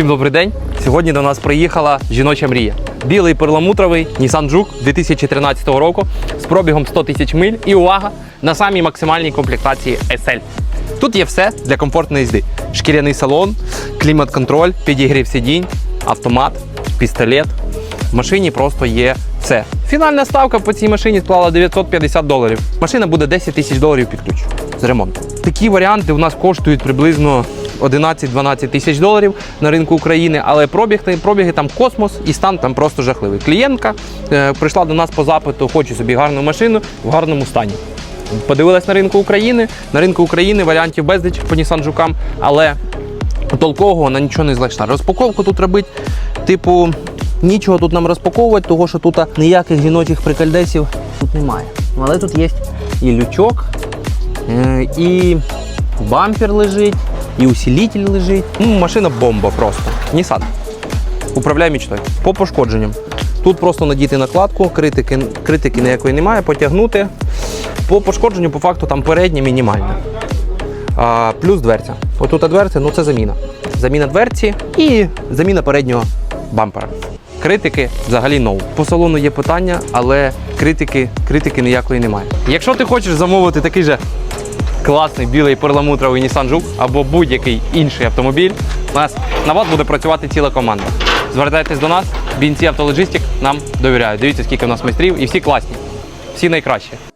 Всім добрий день. Сьогодні до нас приїхала жіноча мрія. Білий перламутровий Nissan Juke 2013 року з пробігом 100 тисяч миль і увага на самій максимальній комплектації SL. Тут є все для комфортної їзди: шкіряний салон, клімат-контроль, підігрів сидінь, автомат, пістолет. В машині просто є все. Фінальна ставка по цій машині склала 950 доларів. Машина буде 10 тисяч доларів під ключ з ремонту. Такі варіанти у нас коштують приблизно 11-12 тисяч доларів на ринку України, але пробіг, пробіги там космос і стан там просто жахливий. Клієнтка е, прийшла до нас по запиту, хоче собі гарну машину в гарному стані. Подивилась на ринку України. На ринку України варіантів безліч по Nissan Жукам, але толкового вона нічого не знайшла. Розпаковку тут робить, типу, нічого тут нам розпаковувати, того що тут ніяких жіночих прикольдесів тут немає. Але тут є і лючок, е, і бампер лежить, і усилитель лежить. Ну, машина бомба просто. Nissan. Управляй мічтою. По пошкодженням. Тут просто надіти накладку, критики, критики ніякої немає, потягнути. По пошкодженню, по факту, там переднє мінімальне. А, плюс дверця. Отут дверця, ну це заміна. Заміна дверці і заміна переднього бампера. Критики взагалі ноу. По салону є питання, але критики, критики ніякої немає. Якщо ти хочеш замовити такий же класний білий перламутровий Nissan Juke або будь-який інший автомобіль, у нас на вас буде працювати ціла команда. Звертайтесь до нас, бінці Автологістик нам довіряють. Дивіться, скільки у нас майстрів, і всі класні, всі найкращі.